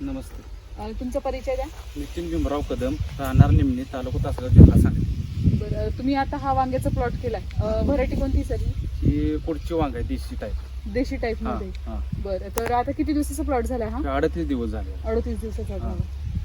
नमस्ते. अं, तुमचा परिचय द्या. नितीन भीमराव कदम राहणार निमणी तालुका तासगाव जिल्हा सांगली. बरं तुम्ही आता हा वांग्याचा प्लॉट केलाय. व्हरायटी कोणती सर ही? पुढची वांग आहे देशी टाईप देशी टाईप हा मध्ये. हा. बरं तर आता किती दिवसाचा प्लॉट झालाय हा? अडतीस दिवस झाले. अडतीस दिवसाचा. झाला.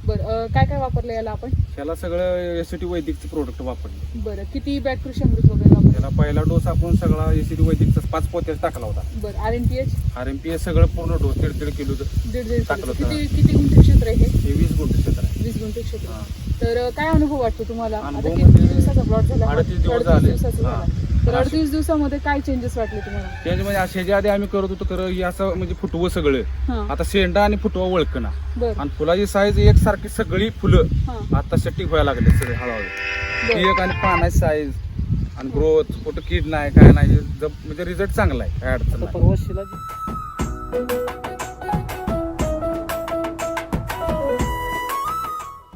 बरं अं, काय काय वापरलं याला आपण? त्याला सगळं एसीटी वैदिकचे प्रोडक्ट वापरले. बरं किती बॅग कृषी अमृत वगैरे वापरलं त्याला पहिला डोस आपण सगळा एसीटी वैदिकचा पाच पोत्याच टाकला होता बरं R N P H R M P S सगळं पूर्ण डोस दीड दीड किलो दीड दीड टाकलं किलो. होतं. किती किती गुंठे क्षेत्र आहे हे हे वीस गुंठ क्षेत्र आहे वीस गुंठे क्षेत्र हा. तर अं, काय अनुभव वाटतो तुम्हाला आता अनुभव किती म्हणजे दिवसाचा प्लॉट झाला? अडतीस दिवस 38 झाले. दिवसाचा हा. झाला तर अडतीस दिवसामध्ये काय चेंजेस वाटले तुम्हाला? त्याच्यामध्ये असे ह्याच्या आधी आम्ही करत होतो खरं हे असं म्हणजे फुटवं सगळं. हा. आता शेंडा आणि फुटवा ओळखणा बरं. आणि फुलाची साईज एकसारखी सगळी फुलं हा. आता सेटिंग व्हायला लागले सगळे हळूहळू. ती एक आणि पानाची साईज आणि ग्रोथ कुठं कीड नाही काय नाही म्हणजे रिझल्ट चांगला आहे काय अडचण नाही.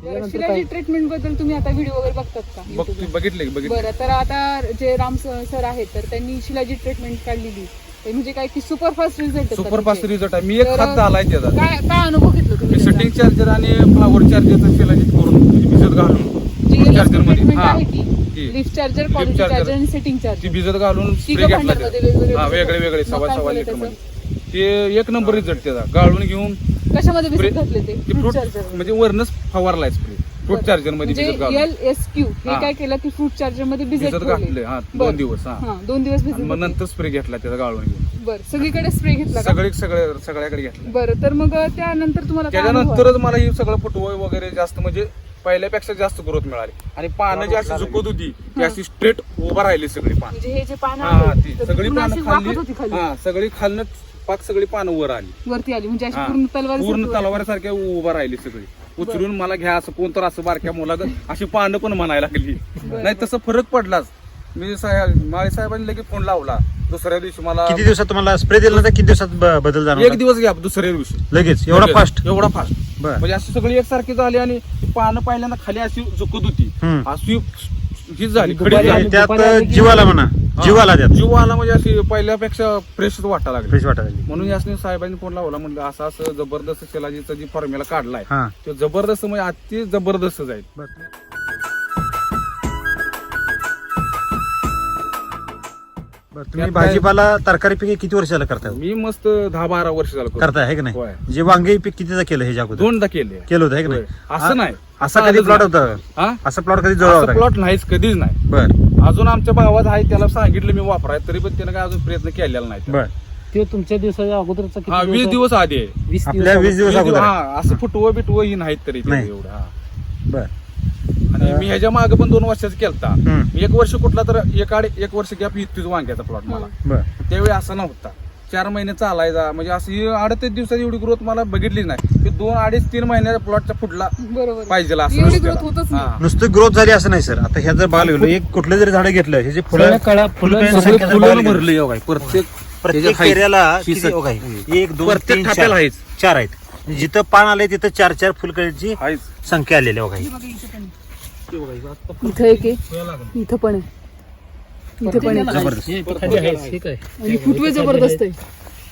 शिलाजी ट्रीटमेंटबद्दल तुम्ही आता व्हिडिओ वगैरे बघतात का? बघ YouTube ला? बघितले बघितले. बरं तर आता जे राम सर आहेत तर त्यांनी शिलाजी ट्रीटमेंट काढलेली. ते म्हणजे काय की super fast result super fast result आहे. मी एक तर- खात झालाय त्याचा. काय काय अनुभव घेतला मी तुम्ही सेटिंग चार्जर आणि फ्लावर चार्जरचा शिलाजीत करून म्हणजे भिजत घालून चार्जरमध्ये. ट्रीटमेंट हा आहे ती ती. Lift charger Lift quality charger. Charger आणि सेटिंग ती चार्जर भिजत घालून तिघं स्प्रे घेतला भांड्यामध्ये त्याचा. वेगवेगळे हा भिजत वेगळे वेगळे मग सव्वा काय सव्वा झालं लिटर त्याचं? मध्ये. ते एक नंबर रिझल्ट त्याचा. गाळून घेऊन कशामध्ये भिजत Spray- घातले ते? फ्रूट चार्जर म्हणजे वरनच फवारलाय स्प्रे फ्रूट चार्जरमध्ये म्हणजे एल एस क्यू हे हा. काय केलं की फ्रूट चार्जरमध्ये भिजत. घातले. हा बरं. दोन दिवस हा. हा दोन दिवस आणि मग. नंतर स्प्रे घेतला त्याचा गाळून घेऊन. बरं. सगळीकडे स्प्रे घेतला का? सगळे सगळे सगळ्याकडे घेतला. बरं तर मग त्यानंतर तुम्हाला काय अनुभव आला? त्याच्यानंतरच मला ही सगळं फुटवं वगैरे जास्त म्हणजे पहिल्यापेक्षा जास्त ग्रोथ मिळाली. आणि पानं जी अशी झुकत होती ती अशी स्ट्रेट उभा राहिली सगळी पानं. म्हणजे हे जे पानं हा आहेत, ती तर सगळी पूर्ण पानं अशी वाकत होती खाल्ली खाली. हा सगळी खालनं पाक सगळी पानं वर आली. वरती आली. म्हणजे अशी हा. पूर्ण तलवार पूर्ण तलवारीसारख्या उभा राहिली सगळी. उचलून मला घ्या असं कोण तर असं बारक्या मुलाग अशी पानं पण म्हणायला लागली. नाही तसं फरक पडलाच. मी साहेब माळी साहेबांनी लगेच फोन लावला. दुसऱ्या दिवशी मला किती दिवसात तुम्हाला स्प्रे दिला तर किती दिवसात ब- बदल एक दिवस घ्या दुसऱ्या दिवशी. लगेच? एवढा लगेच. फास्ट एवढा फास्ट बर. म्हणजे अशी सगळी एकसारखी झाली आणि ती पानं पहिल्यांदा खाली अशी झुकत होती. हम्म. अशी हीच झाली खडी. त्यात जीवाला म्हणा. जीवाला त्यात जीव आला म्हणजे अशी पहिल्यापेक्षा फ्रेश वाटायला लागली. फ्रेश वाटायला लागली. म्हणून यासनी साहेबांनी फोन लावला म्हणलं असं असं जबरदस्त शिलाजीचा जी फॉर्म्युला काढलाय हा. तो जबरदस्त म्हणजे अति जबरदस्त जाईल. बर. तुम्ही त्यात काय- भाजीपाला तरकारी पिके किती वर्षाला करताय? मी मस्त दहा बारा वर्ष झालं करतो. करताय है की नाही. जे वांगे पीक कितीदा केलं ह्याच्या अगोदर? दोनदा केले. केलं होतं है की नाही. असं नाही. असा कधी प्लॉट. होता? हा? असा प्लॉट कधी जवळ होता? प्लॉट नाहीच कधीच नाही. बर. अजून आमच्या भावात आहे त्याला सांगितलं मी वापराय तरी पण त्यानं काय अजून प्रयत्न केलेला नाही बर. ते तुमच्या दिवसाच्या अगोदरचा किती हा वीस? दिवस आधी आहे. वीस आपल्या वीस दिवस वीस अगोदर दिवस-. हा असं फुटवं बिटवं ही नाहीत तरी ते नाही. एवढं हा. बर. आणि मी ह्याच्या मागे पण दोन वर्षाचा केलता. हम्म. एक वर्ष कुठला तर एक आड एक वर्ष गॅप इतकीच वांग्याचा प्लॉट मला. बर. त्यावेळी असा नव्हता. चार महिने चालायचा म्हणजे असं ही अडतीस दिवसात एवढी ग्रोथ मला बघितलीच नाही ते दोन अडीच तीन महिन्याच्या प्लॉटच्या फुटला बरोबर पाहिजे असं एवढी नसतं. growth होतच नाही. हा. नुसतं ग्रोथ झाली असं नाही सर आता ह्या जर बघायला गेलो एक कुठलं जरी झाड घेतलं हे जे फुलं कळा फुलं फुलं- सगळं संख्या फुलं बघायला गेलो. भरलं आहे. प्रत्येक प्रत्येक. पेऱ्याला ही किती सग- बघा, एक दोन प्रत्येक तीन खात्याला चार आहेच. चार आहेत जिथं पान आलंय तिथं चार चार फुलकळीची आहेच. संख्या आलेली आहे बघा ही. हे बघा इथं पण आहे. इथं एक आहे इथं पण आहे इथं पण आहे जबरदस्त. हे खाली आहे, ठीक आहे. आणि फुटवे जबरदस्त आहे.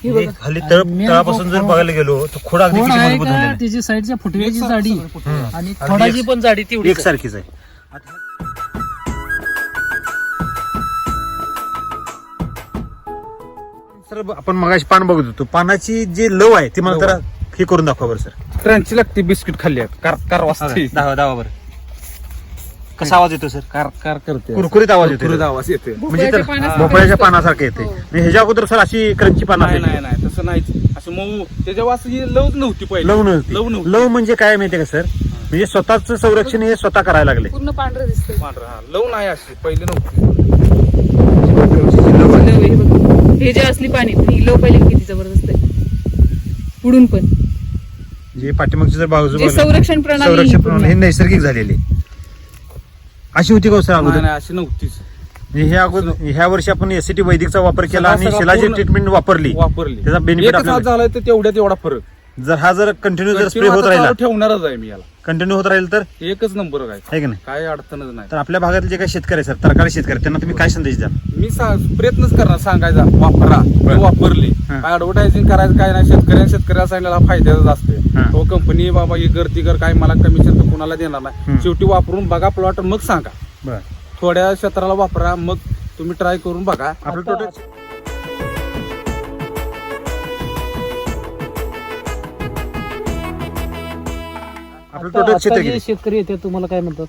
हे बघा. खाली तळ तळापासून जर बघायला गेलो तर खोड अगदी खोड किती आहे मजबूत का झालेला आहे. त्याची साईडच्या फुटव्याची जाडी. आणि खोडाची एक- पण जाडी तेवढी एकसारखीच आहे. सर आपण मगाशी पान बघत होतो. पानाची जी लव आहे ती मला जरा हे करून दाखवा बरं सर. क्रंची लागते बिस्किट खाल्ली आहेत. कार कार वाजते दावा दावा बरं. कसा आवाज येतो सर कार कार करते. कुरकुरीत आवाज येतो कुरकुरीत आवाज येते म्हणजे तर भोपळ्याच्या पानासारखं येते हो. म्हणजे ह्याच्या अगोदर सर अशी क्रंची पानं नाही. नाही नाही तसं नाहीच. असं मऊ त्याच्या वास ही लवच नव्हती पहिले. लव नव्हती. लव नव्हती. लव म्हणजे काय माहितीये का सर म्हणजे स्वतःच संरक्षण हे स्वतः करायला लागले. पूर्ण पांढरं दिसतंय. पांढरा हा. लव नाही अशी पहिले नव्हती. हे जे असली पाणी ही लव पहिले किती जबरदस्त आहे. पुढून पण. जे पाठीमागची जर बाजू संरक्षण प्रणाली संरक्षण ही हे. नैसर्गिक झालेली अशी होती का हो सर नाही अगोदर? नाही, अशी नव्हतीच. म्हणजे ह्या अगोदर ह्या वर्षी आपण एसीटी वैदिकचा वापर केला आणि सगळा पूर्ण- ट्रीटमेंट वापरली. वापरली. त्याचा benefit एकच हात आपल्याला- झालाय तर तेवढ्यात एवढा फरक. जर हा जर कंटिन्यू जर स्प्रे होत राहिला ठेवणारच आहे मी याला. कंटिन्यू होत राहील तर? एकच नंबर काय आहे की नाही? काय अडचणच नाही. तर आपल्या भागातले जे काही शेतकरी सर तरकारी शेतकरी त्यांना तुम्ही काय संदेश द्या मी सा- प्रयत्नच करणार सांगायचा वापरा. वापरली. हा. काय ऍडव्हर्टायझिंग करायचं काय नाही शेतकऱ्या शेतकऱ्याला सांगितलेला फायद्याच असते हा. तो कंपनी बाबा ही कर ती कर काय मला कमिशन तर कुणाला देणार नाही. शेवटी वापरून बघा प्लॉट मग सांगा. बर. थोड्या क्षेत्राला वापरा मग तुम्ही ट्राय करून बघा. आपलं टोटल आपलं आता- टोटल आता क्षेत्र जे किती शेतकरी येते तुम्हाला काय म्हणतात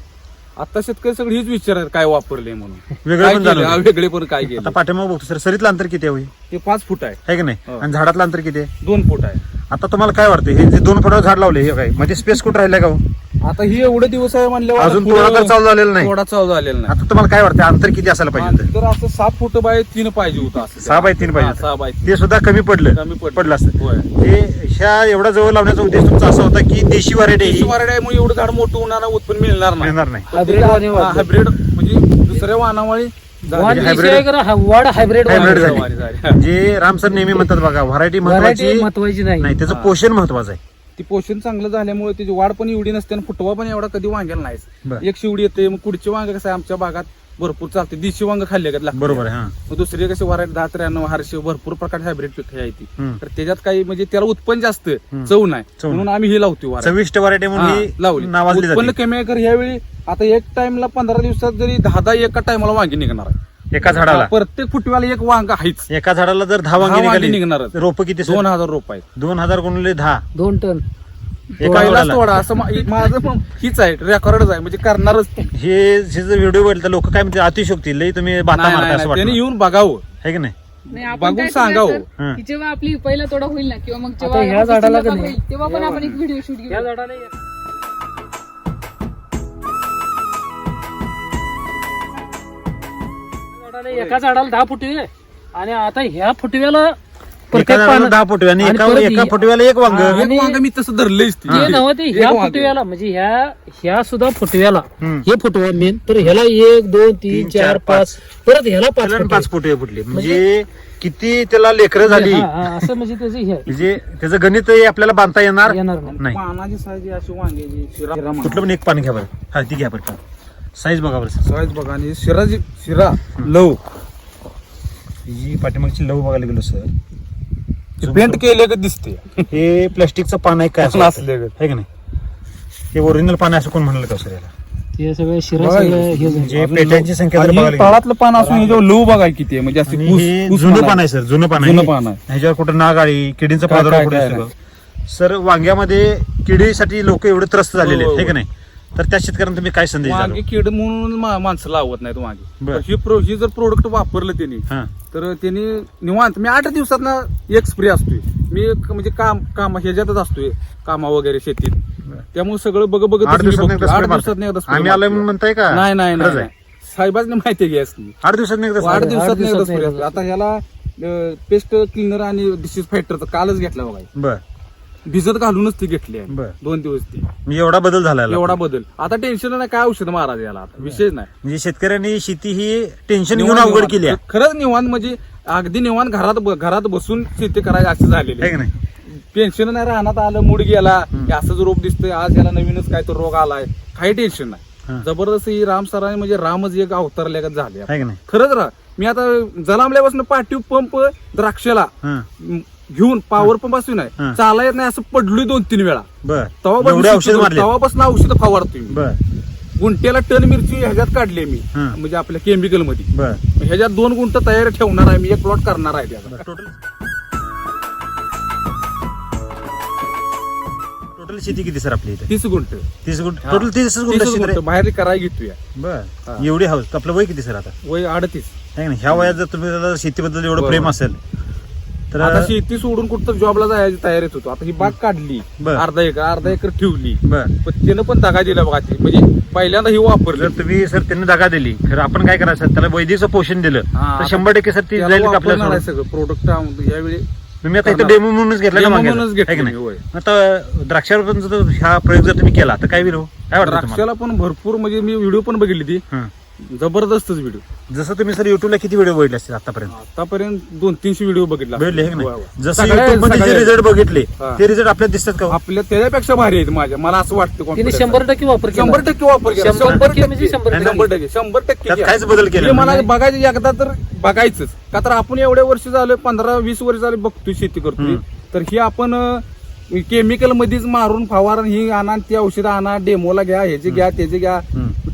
आता शेतकरी सगळे हेच विचारतात काय वापरले म्हणून वेगळं काय पण केलं? जाणवलं. हा, वेगळे पण काय आता केलं पाठीमाग बघतो सर सरीतलं अंतर किती आहे होई? हे पाच फूट आहे आहे की नाही हो. आणि झाडातलं अंतर किती आहे दोन फूट आहे आता तुम्हाला काय वाटतं हे जे दोन फुटावर झाड लावले हे काय मध्ये स्पेस कुठं राहिलं का हो? आता ही एवढे दिवस आहे म्हणल्यावर अजून पुढं थोडा तर चालू झालेला नाही थोडा चालू झालेला नाही आता तुम्हाला काय वाटतं अंतर किती असायला पाहिजे होतं तर असं सात फूट बाय तीन पाहिजे होतं असं सहा बाय तीन पाहिजे हा, सहा बाय तीन. ते सुद्धा कमी पडलं कमी पडलं. पडलं असतं होय. हे ह्या एवढा जवळ लावण्याचा उद्देश तुमचा असा होता की देशी व्हरायटी देशी वराड्यामुळे एवढं झाड मोठं होणार उत्पन्न मिळणार नाही मिळणार नाही वाणी वाढलं. हायब्रिड म्हणजे दुसऱ्या वाहनामुळे वाण hybrid- विषय करा, हा वाढ हायब्रिड Hybrid वाण. झाली. जे राम सर नेहमी म्हणतात बघा व्हरायटी महत्वाची महत्वाची नाही नाही त्याचं. पोषण महत्वाचं आहे ती पोषण चांगलं झाल्यामुळे त्याची वाढ पण एवढी नसते आणि फुटवा पण एवढा कधी वांग्याला. नाही एक शिवडी येते मग पुढची वांग कसं आहे आमच्या भागात? भरपूर चालते. देशी वांग खाल्ले का बरोबर आहे हा. मग दुसरी कशी वरायटी दहा त्र्याण्णव हरशे भरपूर प्रकारचे हायब्रिड पीक आहे ती. तर त्याच्यात काही म्हणजे त्याला उत्पन्न जास्त. चव नाही. म्हणून आम्ही हे लावतो. चविष्ट व्हरायटी म्हणून लावली. उत्पन्न कमी आहे कर ह्यावेळी आता एक टाइमला पंधरा दिवसात जरी दहा दहा एका टायमाला वांगी निघणार आहे. एका झाडाला प्रत्येक फुटव्याला एक वांग आहेच एका झाडाला जर दहा दहा वांगी निघाली निघणारच. रोप किती दोन दोन हजार रुपये दोन हजार गुणले दहा दोन टन एका पहिलाच झाडाला. तोडा असं मा- माझं पण हीच आहे रेकॉर्डच आहे म्हणजे करणारच ते. हे हे जर व्हिडिओ बघितलं लोक काय म्हणते अतिशोक्ती लई तुम्ही बाता नाही, मारता नाही, असं नाही, त्यांनी वाटतं येऊन बघावं आहे की नाही नाही आपण बघून काय सांगा करूया हो. सर, हं. की जेव्हा आपली पहिला तोडा होईल ना किंवा मग आता जेव्हा ह्या झाडाला पुढचा का भाग नाही? होईल, तेव्हा पण आपण एक व्हिडिओ शूट या घेऊ झाडाला झाडाला एका झाडाला दहा फुटवे. आणि आता ह्या फुटव्याला एका प्रत्येक झाडाला पानं दहा फुटवे आणि आणि एका परत एका हे- फुटव्याला एक वांग. एक वांग मी तसं ते. ते एक ह्या. फुटव्याला म्हणजे ह्या ह्या सुद्धा फुटव्याला हम्म. हे फुटवा मेन तर ह्याला एक दोन तीन, चार, पाच परत ह्याला पाच त्याला. पाच फुटवे फुटले म्हणजे किती त्याला लेकरं झाली हा, हा, असं म्हणजे त्याचं हे आहे. म्हणजे त्याचं गणित आपल्याला बांधता येणार येणार नाही नाही पानाची साईज अशी वांग्याची शिरा कुठलं पण एक पाणी घ्या बरं हा ती घ्या बरं साईज बघा बरं. साईज बघा आणि शिराची शिरा लव. ही पाठीमागची लव बघायला गेलो सर पेंट केले का दिसते? हे प्लास्टिकचं पान आहे काय असं वाटतं? असले आहे का नाही? हे ओरिजिनल पान आहे असं कोण म्हणलं का सर याला? ते सगळे शिरा बघा, सगळं हे. झालं. पेट्यांची संख्या जर आणि बघायला गेली. तळातलं पान असून लव बघा किती आहे? म्हणजे आणि हे कुस जुनं पान आहे. सर जुनं पान जुनं पान आहे. ह्याच्यावर कुठं नागाळी किडींचा काय- प्रादुर्भाव काय- कुठे सर वांग्यामध्ये किडीसाठी लोक एवढे त्रस्त झालेले हो, आहेत हो, हे का नाही? तर त्या शेतकऱ्यांना तुम्ही काय संदेश द्याल? वांगे किड म्हणून मा- माणसं लावत नाहीत वांगे बर. तर ही प्रो ही जर प्रोडक्ट वापरलं त्यांनी. हा. तर त्यांनी निवांत मी आठ दिवसात ना एक स्प्रे असतोय. मी एक म्हणजे काम काम ह्याच्यातच असतोय कामा वगैरे शेतीत. त्यामुळे सगळं बघ बघत आठ दिवसात एकदा spray मारता. आम्ही आलोय. म्हणून म्हणताय का? नाही नाही खरंच नाही. साहेबांनी माहिती गॅस आठ दिवसात एकदा आठ. दिवसात एकदा असतो आता ह्याला पेस्ट क्लिनर आणि डिसीज फायटरचा कालच घेतला बघा. बर. भिजत घालूनच ती घेतली आहे. बर. दोन दिवस ती. म्हणजे एवढा बदल झाला याला. एवढा बदल. आता टेन्शन नाही काय औषध महाराज याला आता? विषय नाही. म्हणजे शेतकऱ्यांनी शेती ही टेन्शन घेऊन निवांत- अवघड केली आहे. खरंच निवांत म्हणजे अगदी निवांत घरात ब- घरात बसून शेती करायची असं झालेली आहे का नाही? टेन्शन नाही राहण्यात आलं मूड गेला हे असंच रोग दिसतोय आज याला नवीनच काय तर रोग आलाय. काही टेन्शन नाही. जबरदस्त ही राम सरांनी म्हणजे रामच एक अवतरल्यागत झाले. आहे का नाही? खरंच राह मी आता जलांबल्यापासून पाठीव पंप द्राक्षाला. हा. म, घेऊन पॉवर पंप असून हा. नाही. चाला येत नाही असं पडलोय दोन तीन वेळा. बर. तेव्हा एवढे औषध मारले तेव्हापासून औषध फवारतोय गुंट्याला टन मिरची ह्याच्यात काढली मी. म्हणजे आपल्या केमिकलमध्ये. ह्याच्यात दोन गुंट तयार ठेवणार आहे मी एक प्लॉट करणार आहे त्याचा. टोटल टोटल शेती किती सर आपली इथे? तीस गुंट तीस हा. टोटल तीस गुंट. बाहेर करायला घेतोय. बर. एवढी हाऊस आपलं वय किती सर आता? वय अडतीस. ह्या वयात जर तुम्ही शेतीबद्दल एवढं. प्रेम असेल तर आता शेती सोडून कुठं जॉबला जायची तयारीत होतो. आता ही बाग काढली बर. अर्धा एकर अर्धा एकर ठेवली. बर. पण त्यानं पण दगा दिला बघा ती. म्हणजे पहिल्यांदा ही वापरली. जर तुम्ही सर त्यांनी दगा दिली. खरं आपण काय करायचं? त्याला वैदिकचं पोषण दिलं. हा, तर शंभर टक्के सर ती जाईल आपल्याला सगळं. प्रोडक्ट यावेळी तुम्ही आता इथं करणार. डेमो म्हणूनच घेतला Demo? म्हणूनच घेतलं मी, होय. आता द्राक्षावर जर हा प्रयोग जर तुम्ही केला तर काय विरो काय वाटतं तुम्हाला? द्राक्षाला पण भरपूर म्हणजे मी व्हिडिओ पण बघितली ती. हं. जबरदस्तच व्हिडिओ जसं तुम्ही सर युट्यूबला किती व्हिडिओ बघितले असतील आतापर्यंत आतापर्यंत दोन तीनशे व्हिडिओ बघितला हे की नाही. जसं सगळ्या- YouTube मध्ये जे सगळ्या- रिझल्ट बघितले हा. ते रिझल्ट आपल्याला दिसतात का हो? आपल्या त्याच्यापेक्षा भारी आहेत माझ्या मला असं वाटतं तिने confidence. शंभर टक्के वापर केला शंभर टक्के वापर केला शंभर टक्के म्हणजे शंभर टक्के. शंभर टक्के शंभर टक्के त्यात केला. काहीच बदल केला हे मला. बघायचं एकदा तर बघायचंच का तर आपण एवढ्या वर्ष झालं पंधरा वीस वर्ष झाले बघतोय शेती करतोय. तर ही आपण केमिकल मध्येच मारून फवारण ही आणा ती औषधं आणा डेमोला घ्या ह्याची घ्या त्याची घ्या.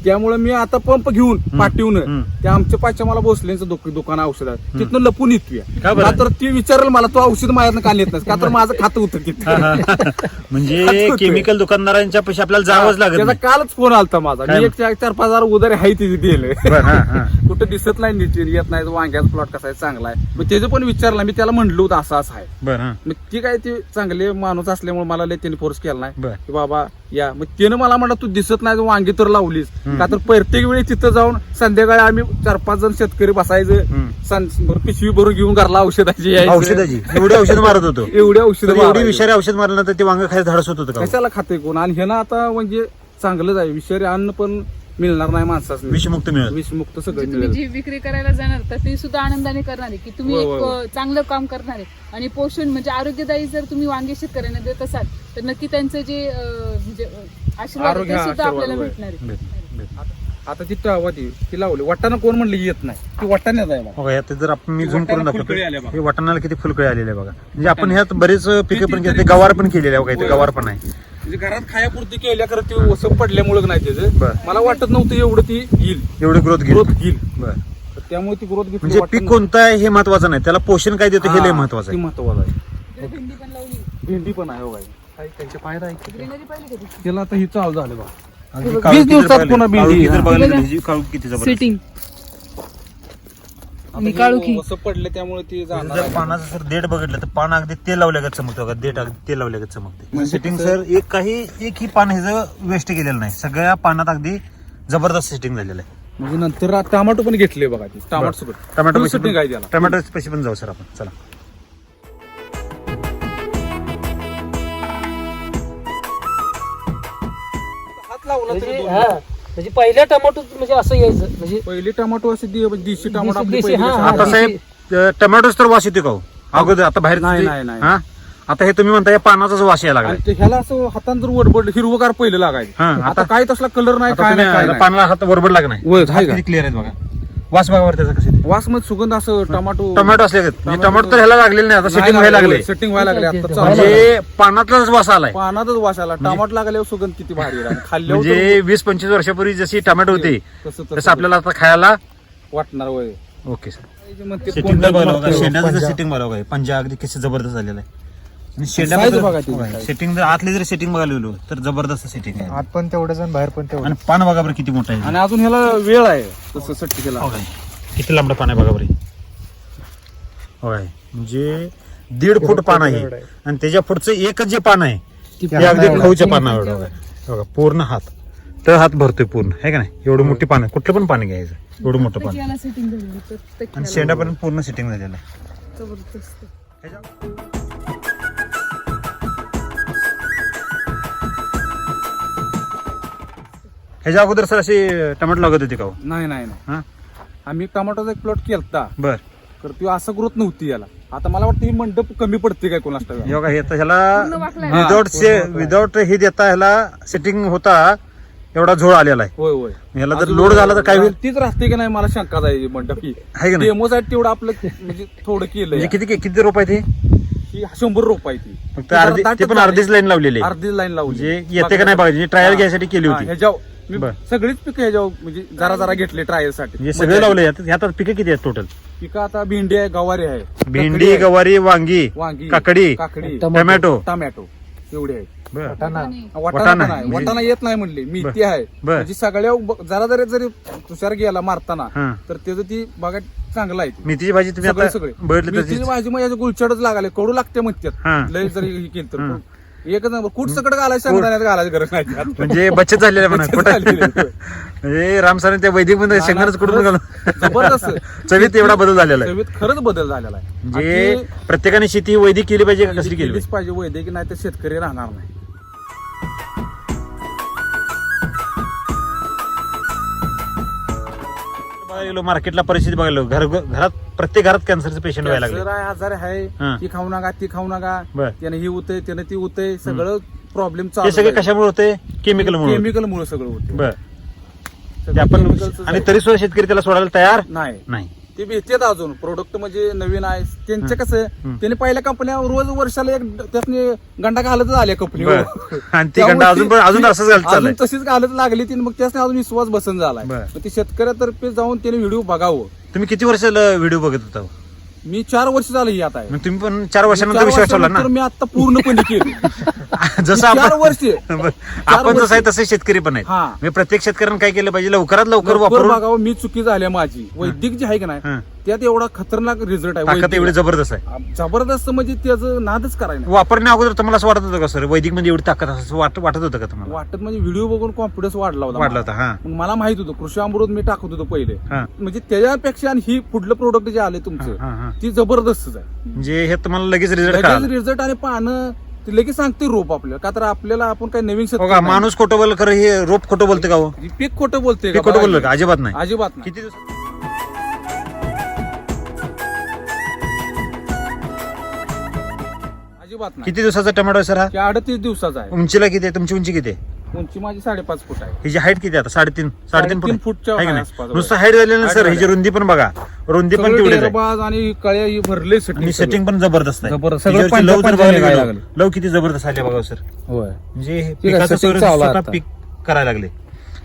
त्यामुळे मी आता पंप घेऊन पाठवून. त्या आमच्या पाचच्या मला भोसलेंचं दुक- दुकान औषध आहे. तिथनं लपून येतोय. का तर ती विचारेल मला तो औषध माझ्यानं का नेत नाही का तर माझं खातं होतं तिथं. म्हणजे केमिकल दुकानदारांच्या पैसे आपल्याला जावंच लागत त्याचा कालच फोन आलता माझा. मी एक चार पाच हजार उधारी आहे तिथे दिले. कुठं दिसत नाही नीट येत नाही वांग्याचा प्लॉट कसा आहे चांगला आहे. मग त्याचं पण विचारलं मी त्याला म्हणलो होतं असं असं आहे. मग ती काय ती चांगले माणूस असल्यामुळे मला त्याने फोर्स केला नाही. की बाबा या. मग त्यानं मला म्हणलं तू दिसत नाही वांगी तर लावलीस. का तर प्रत्येक वेळी तिथं जाऊन संध्याकाळी आम्ही चार पाच जण शेतकरी बसायचं. पिशवी भरून घेऊन घरला औषधाची. औषधाची. एवढी औषध मारत होतो. एवढी औषध एवढी विषारी औषध मारलं तर ते वांग खायला धाडस होत होतं? कशाला खाते कोण? आणि हे ना आता म्हणजे चांगलंच आहे. विषारी अन्न पण मिळणार नाही माणसाच विषमुक्त मिळत विषमुक्त सगळं म्हणजे तुम्ही मिळेल जी विक्री करायला जाणार तर ते सुद्धा आनंदाने करणार आहे की तुम्ही एक होय, होय. अ, चांगलं काम करणार आहे आणि पोषण म्हणजे आरोग्यदायी जर तुम्ही वांगे शेतकऱ्यांना देत असाल तर नक्की त्यांचं जे अ, म्हणजे अ, आशीर्वाद आहे, आरोग्य ते सुद्धा आशीर्वाद, आपल्याला होय. भेटणार आहे भेट- भेट. आता ती टावा ती ती लावली. वाटाणा कोण म्हणलं येत नाही. ती वाटाण्यात आहे बघा. बघा यात जर आपण मी झूम करून दाखवतो फुलकळी आल्या बघा. हे वाटाणाला किती फुलकळी आलेले आहे बघा. म्हणजे आपण ह्यात बरेच पिकं पण केले गवार पण केलेले आहे बघा इथे गवार पण आहे. म्हणजे घरात खायापुरती केल्या खरं ती ओसं पडल्यामुळे नाही त्याचं. बरं. मला वाटत नव्हतं एवढं ती येईल. एवढी ग्रोथ ग्रोथ घेईल. बरं. तर त्यामुळे ती ग्रोथ म्हणजे पीक कोणतं आहे हे महत्वाचं नाही. त्याला पोषण काय देतं हे लय महत्वाचं आहे. महत्वाचं आहे. इकडे भेंडी पण लावली. भेंडी पण आहे हो बाई. काय त्यांच्या पायदा आहे? ग्रीनरी पाहिली त्याला आता ही चालू झालं बा वीस दिवसात पुन्हा भेंडी, हा. सेटिंग आता मी हे काळोखी. ओसं पडलं त्यामुळे ती जाणार जर आहे. पानाचं जर देठ बघितलं तर पान अगदी तेल लावल्यागत चमकतो बघा. देठ अगदी तेल लावल्यागत चमकते. सेटिंग सर एक काही एक ही पान हे वेस्ट केलेलं नाही. सगळ्या पानात अगदी जबरदस्त सेटिंग झालेलं आहे. म्हणजे नंतर टमाटो पण घेतले बघा ती. टमाटो सगळं टमॅटो पैसे पण- त्याला. टमॅटो पैसे पण जाऊ सर आपण. चला. लावला म्हणजे हा म्हणजे पहिल्या टमाटो म्हणजे असं यायचं म्हणजे पहिली टमाटो अशी दि- देशी टमाटो आपली देशी, पहिली हा, कशी हा. आता साहेब टमॅटोच तर वास येते का हो? अगोदर आता बाहेर नाही, नाही, नाही. हा आता हे तुम्ही म्हणता या पानाचाच वास यायला आणि लागला ते ह्याला असं हातान जर वडबडलं हिरवगार पहिलं लागायचं हा, आता आता- काय तसला कलर नाही काय नाही काय आता नाही. पानाला हात बरोबर लागला नाही वय, हाय हात का? किती क्लिअर आहेत बघा वास बघा बरं त्याचा कसं येते. सुगंध असं टमाटो टोमॅटो असले म्हणजे टोमॅटो तर ह्याला लागलेले नाही आता सेटिंग व्हायला लागले. सेटिंग व्हायला लागले. आता चालू झालं. म्हणजे पानातलाच वास आलाय. पानातच वास आला. टमाटो लागल्यावर सुगंध किती भारी आहे. आणि खाल्ल्यावर म्हणजे वीस पंचवीस वर्षापूर्वी जशी टोमॅटो होती तर तसं तसं तसं आपल्याला आता खायला वाटणार वय. Okay sir. जे म्हणते सेटिंग. शेंड्याचं सेटिंग बघा बघा पंजा अगदी कसे जबरदस्त झालेलं आहे. Size बघा सेटिंग जर आतली जर सेटिंग बघायला गेलो तर जबरदस्त सेटिंग आहे. आत पण तेवढंच आणि बाहेर पण तेवढं. आणि पान बघा बरं किती मोठं आहे. आणि अजून ह्याला वेळ आहे तसं सट्टी केला. किती लांबडं पान आहे बघा बरं. होय म्हणजे दीड फूट पान आहे. आणि त्याच्या पुढचं एकच जे पान आहे ते अगदी खाऊच्या पानावर बघा. बघा पूर्ण हात. तर हात भरतोय पूर्ण आहे का नाही? एवढं मोठी पानं कुठलं पण पाणी घ्यायचं. एवढं मोठं पान. याला सेटिंग झालेली प्रत्येक आणि शेंड्यापर्यंत पूर्ण सेटिंग झालेलं आहे. जबरदस्त. ह्याच्या अगोदर सर असे टमाटर लागत होते का हो? नाही नाही नाही. हा? आम्ही टमाटोचा एक प्लॉट केलता. बर. तर ती असं ग्रोथ नव्हती याला. आता मला वाटतं ही मंडप कमी पडते काय कोणास ठाऊक. हे हे तर ह्याला पूर्ण वाकलाय. हा, विदाउट विदाउट हे देता ह्याला सेटिंग होता एवढा झोळ आलेला आहे. होय होय. ह्याला जर लोड झाला तर काय होईल? तीच राहते की नाही मला शंका जायची मंडप ही. आहे का नाही? साठी तेवढं आपलं म्हणजे थोडं केलं म्हणजे किती किती रोप आहे ते? ही शंभर रुपये ती. फक्त अर्धी ते पण अर्धीच लाईन लावलेली आहे. अर्धी लाईन लावली म्हणजे येते का नाही बघायची ट्रायल घ्यायसाठी केली होती. ह्याच्यावर मी बरं. सगळीच पिकं ह्याच्यावर म्हणजे जरा जरा घेतले ट्रायलसाठी. म्हणजे सगळे लावले ह्यात ह्यात पिकं किती आहेत टोटल पिकं आता भेंडी आहे गवारी आहे. भेंडी आहे, गवारी वांगी वांगी काकडी काकडी टोमॅटो. टमॅटो. एवढे आहे बर. वाटाणा. वाटाणा. वाटाणा पण आहे. म्हणजे- वाटाणा येत नाही म्हणली. मेथी आहे. बर. म्हणजे सगळ्या ब- जरा जरी जरी तुषार गेला मारताना हा. तर त्याचं ती बघा चांगलं आहे ती. मेथीची भाजी तुम्ही सगळे आता सगळे. बघितली मेथीची भाजी मग याचं गुलछडच लागाले. कडू लागते हा. म्हणतात लय जरी हे केलं तर. हा. एकच नंबर. कुठ सकट घालायचं शेंगदाण्यात घालायची गरज नाही त्यात. म्हणजे बचत झालेली आहे म्हणा. बचत कुठं? झालेली आहे. म्हणजे राम सरांनी त्या वैदिकमध्ये ना, कुठून खरंच घालून चवीत एवढा बदल झालेला आहे. चवीत खरंच बदल झालेला आहे. म्हणजे आणि प्रत्येकाने शेती वैदिक केली पाहिजे का? कसली केली केलीच पाहिजे? पाहिजे. वैद्यकीय नाही तर शेतकरी राहणार नाही. गेलो मार्केटला परिस्थिती बघायला घर घरात प्रत्येक घरात कॅन्सरचे पेशंट व्हायला लागले. आजार आहे. हा. ती खाऊ नका ती खाऊ नका. बर. त्याने ही होतंय त्याने ती होतंय. सगळं प्रॉब्लेम ते सगळे कशामुळे होते केमिकल म्हणून केमिकल मुळे सगळं होते बर. ते आपण आणि तरी सुद्धा शेतकरी त्याला सोडायला तयार? नाही. नाही. ते भेटतात अजून. प्रोडक्ट म्हणजे नवीन आहे. त्यांचं. कसं हं. त्यांनी पहिल्या कंपन्या रोज वर्षाला एक त्यातनी गंडा घालतच आल्या कंपनी बर. आणि ती गंडा अजून पण अजून असंच घालत अजून चाललंय तशीच घालत लागली ती मग त्याने अजून विश्वास बसन झालाय. बर. मग ते शेतकऱ्यातर्फे जाऊन त्याने व्हिडिओ बघावं. तुम्ही किती वर्ष व्हिडिओ बघत होता? मी चार वर्ष झालं ही आता आहे. मग तुम्ही पण चार वर्षानंतर चार विश्वास ठेवला ना वर्षानंतर मी आता पूर्णपणे केली जसं चार आपण वर्ष बरं. आपण जसं आहे तसे शेतकरी पण आहेत हा. मी प्रत्येक शेतकऱ्यांना काय केलं पाहिजे लवकरात लवकर लवकर वापरून बघावं मी चुकी झाली माझी वैदिक जे आहे की नाही हं. त्यात एवढा खतरनाक रिझल्ट आहे. ताकद. एवढी जबरदस्त आहे. जबरदस्त म्हणजे त्याचं नादच करायला वापरण्या अगोदर तुम्हाला असं वाटत होतं का सर? वैदिकमध्ये एवढी ताकद असं वाट वाटत होतं का तुम्हाला? वाटत म्हणजे व्हिडिओ बघून कॉन्फिडन्स वाढला होता. वाटलं मला. होतं हा. मग मला माहीत होतं कृषी अमृत मी टाकत होतो पहिले. हा. म्हणजे त्याच्यापेक्षा आणि ही पुढलं प्रोडक्ट जे आले तुमचं हा, हा. ती जबरदस्तच आहे. म्हणजे हे तुम्हाला लगेच रिझल्ट लगेच रिझल्ट आणि पाहणं ते लगेच सांगते रोप आपल्याला. का तर आपल्याला आपण काही नवीन हो शेतकरी का? नाही. माणूस खोटं बोल खरं हे रोप खोटं बोलते का हो? ही पीक खोटं बोलते खोटं बोललं का? अजिबात नाही. अजिबात नाही. किती दिवस अजिबात नाही. किती दिवसाचा टोमॅटो आहे सर हा? ते अडतीस दिवसाचा आहे. उंचीला किती आहे? तुमची उंची किती आहे? उंची माझी साडेपाच फूट आहे. हिची हाईट किती आहे आता? साडेतीन साडेतीन फूट फूटच्या आहे का आसपास, नाही नुसतं हाईट झालेलं Height सर. हिची. रुंदी पण बघा. रुंदी पण सगळं तेवढीच आहे. डेरबाज आणि कळ्या ही भरले आणि सेटिंग पण जबरदस्त आहे. जबरदस्त. सगळं हिच्यावरची पंजा- लव जर पंजा बघायला निघायला गेलो, लागले. लव किती जबरदस्त आले बघा सर. होय. म्हणजे हे आहे, पिकाचं setting स्वतः चालू आहे स्वतः आता. पीक करायला लागले.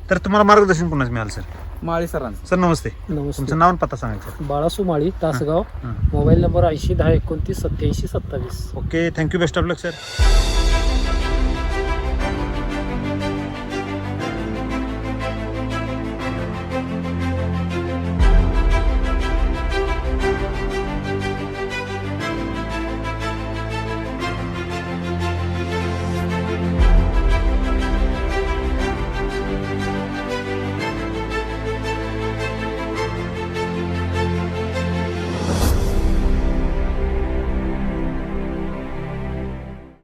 तर तुम्हाला मार्गदर्शन कोणाच मिळालं सर? माळी सरांचं. सर नमस्ते. नमस्ते. तुमचं नाव आणि पत्ता सांगायचं बाळासू माळी तासगाव. मोबाईल नंबर ऐंशी दहा एकोणतीस सत्याऐंशी सत्तावीस. Okay thank you best of luck sir